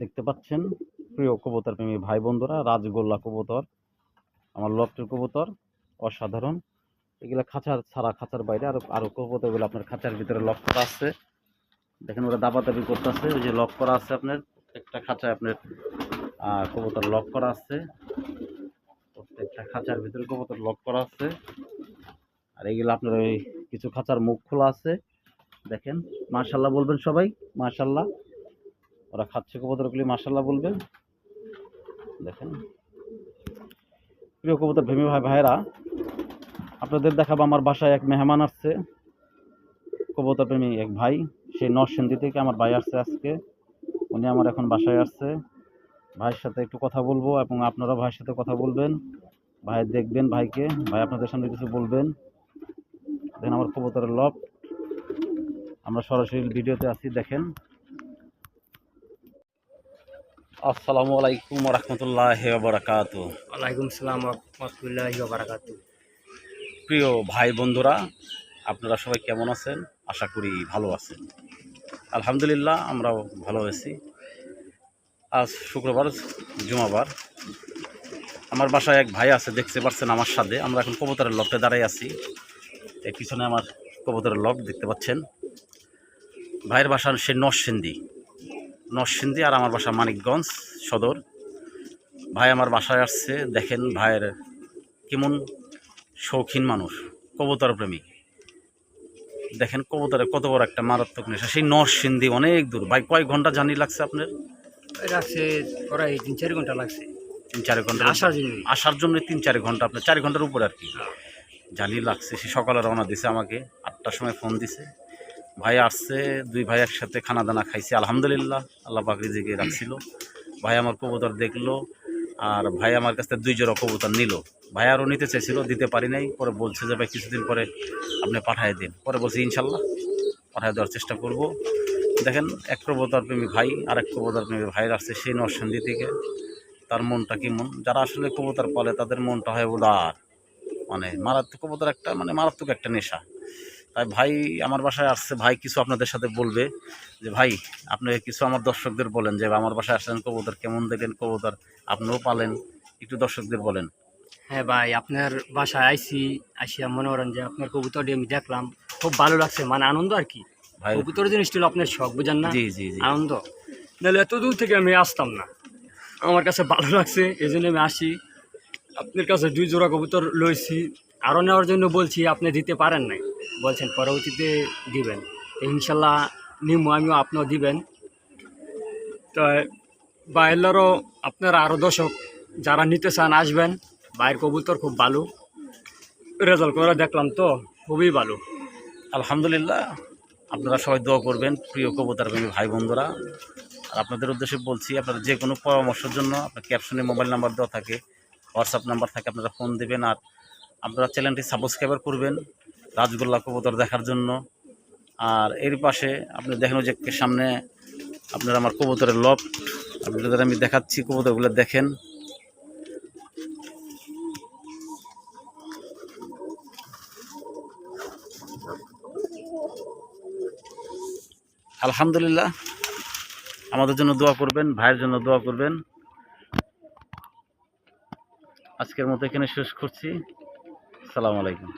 দেখতে পাচ্ছেন। প্রিয় কবুতর প্রেমী ভাই বন্ধুরা রাজগোল্লা কবুতর, আমার লফটের কবুতর, অসাধারণ। এগুলা খাঁচার ছাড়া খাঁচার বাইরে আরও আরও কবুতরগুলো আপনার খাঁচার ভিতরে লক করা আছে। দেখেন ওরা দাবাদাবি করতেছে, ওই যে লক করা আছে আপনার প্রত্যেকটা খাঁচায় আপনার কবুতর লক করা আছে। প্রত্যেকটা খাঁচার ভিতরে কবুতর লক করা আছে। আর এইগুলো আপনার ওই কিছু খাঁচার মুখ খোলা আছে। দেখেন, মাশাল্লাহ বলবেন সবাই, মাশাল্লাহ। ওরা খাচ্ছে কবুতরগুলি মাশাল্লাহ বলবে। দেখেন। প্রিয় কবুতর ভেমি ভাই ভাইরা আপনাদের দেখাবো আমার বাসায় এক মেহমান আসছে। কবুতর প্রেমী এক ভাই সেই নরসিংদী থেকে আমার ভাই আসছে আজকে। উনি আমার এখন বাসায় আসছে। ভাইয়ের সাথে একটু কথা বলব এবং আপনারা ভাইয়ের সাথে কথা বলবেন। ভাই দেখবেন ভাইকে, ভাই আপনাদের সামনে কিছু বলবেন। দেখেন আমার কবুতরের লব আমরা সরাসরি ভিডিওতে আছি, দেখেন। আসসালামু আলাইকুম রহমতুল্লাহ বারাকাত ওয়ালাইকুম সালাম রহমতুল্লাহি বারাকাত প্রিয় ভাই বন্ধুরা আপনারা সবাই কেমন আছেন? আশা করি ভালো আছেন। আলহামদুলিল্লাহ আমরাও ভালো আছি। আজ শুক্রবার জুমাবার। আমার বাসায় এক ভাই আছে দেখতে পাচ্ছেন আমার সাথে। আমরা এখন কবুতরের লকটে দাঁড়াই আছি। এর পিছনে আমার কবুতরের লক দেখতে পাচ্ছেন। ভাইয়ের বাসা সে নরসিন্দি নরসিন্দি আর আমার বাসা মানিকগঞ্জ সদর। ভাই আমার বাসায় আসছে দেখেন ভাইয়ের কেমন শৌখিন মানুষ কবুতর প্রেমিক। দেখেন কবুতরের কত বড় একটা মারাত্মক নেশা সেই নরসিন্দি অনেক দূর। ভাই কয় ঘণ্টা জানি লাগছে আপনার? প্রায় তিন চার ঘণ্টা লাগছে। তিন চার ঘণ্টা আসার জন্য আসার জন্য তিন চার ঘণ্টা আপনার চার ঘণ্টার উপরে আর কি। জানি লাগছে সে সকালে রওনা দিছে আমাকে আটটার সময় ফোন দিছে। ভাই আসছে, দুই ভাই একসাথে খানা দানা খাইছে, আলহামদুলিল্লাহ, আল্লাহ পাক রিজিকে রাখছিল। ভাই আমার কবুতর দেখল, আর ভাই আমার কাছ থেকে দুই জোড়া কবুতর নিল। ভাই আরও নিতে চাইছিল দিতে পারি নাই, পরে বলছে যে, ভাই, কিছুদিন পরে আপনি পাঠিয়ে দিন। পরে বলছে, ইনশাল্লাহ, পাঠিয়ে দেওয়ার চেষ্টা করব। দেখেন, এক কবুতর প্রেমী ভাই আর এক কবুতর প্রেমী ভাই আসছে সেই নরসিংদী থেকে। তার মনটা কেমন যারা আসলে কবুতর পালে, তাদের মনটা হয় উদার। মানে মারাত্মক কবুতর একটা মানে মারাত্মক একটা নেশা। তাই ভাই আমার বাসায় আসছে ভাই কিছু আপনাদের সাথে বলবে যে ভাই আপনি কিছু আমার দর্শকদের বলেন যে আমার বাসায় আসলেন কবুতর কেমন দেখলেন কবুতর আপনিও পালেন একটু দর্শকদের বলেন। হ্যাঁ ভাই আপনার বাসায় আইসি আসিয়া মনে করেন যে আপনার কবুতরটি আমি দেখলাম খুব ভালো লাগছে মানে আনন্দ আর কি। ভাই কবুতর জিনিসটা হলো আপনার শখ বুঝেন না? জি জি জি। আনন্দ। নাহলে এত দূর থেকে আমি আসতাম না। আমার কাছে ভালো লাগছে এই জন্য আমি আসি। আপনার কাছে দুই জোড়া কবুতর লইছি আরও নেওয়ার জন্য বলছি, আপনি দিতে পারেন নাই। বলছেন, পরবর্তীতে দিবেন। ইনশাল্লাহ নিমু আমিও আপনিও দিবেন। তো বাইরেরও আপনারা আরও দর্শক যারা নিতে চান আসবেন। বাইরের কবুতর খুব ভালো। রেজাল্ট করে দেখলাম তো, খুবই ভালো। আলহামদুলিল্লাহ, আপনারা সবাই দোয়া করবেন, প্রিয় কবুতর প্রেমী ভাই বন্ধুরা। আর আপনাদের উদ্দেশ্যে বলছি, আপনারা যে কোনো পরামর্শের জন্য আপনার ক্যাপশনে মোবাইল নাম্বার দেওয়া থাকে হোয়াটসঅ্যাপ নাম্বার থাকে, আপনারা ফোন দেবেন। আর আপনারা চ্যানেলটি সাবস্ক্রাইবার করবেন রাজগোল্লা কবুতর দেখার জন্য। আর এর পাশে আপনি দেখেন যে সামনে আপনার আমার কবুতরের লফট আপনাদের আমি দেখাচ্ছি কবুতরগুলো দেখেন। আলহামদুলিল্লাহ, আমাদের জন্য দোয়া করবেন, ভাইয়ের জন্য দোয়া করবেন। আজকের মতো এখানে শেষ করছি। সালাম আলাইকুম।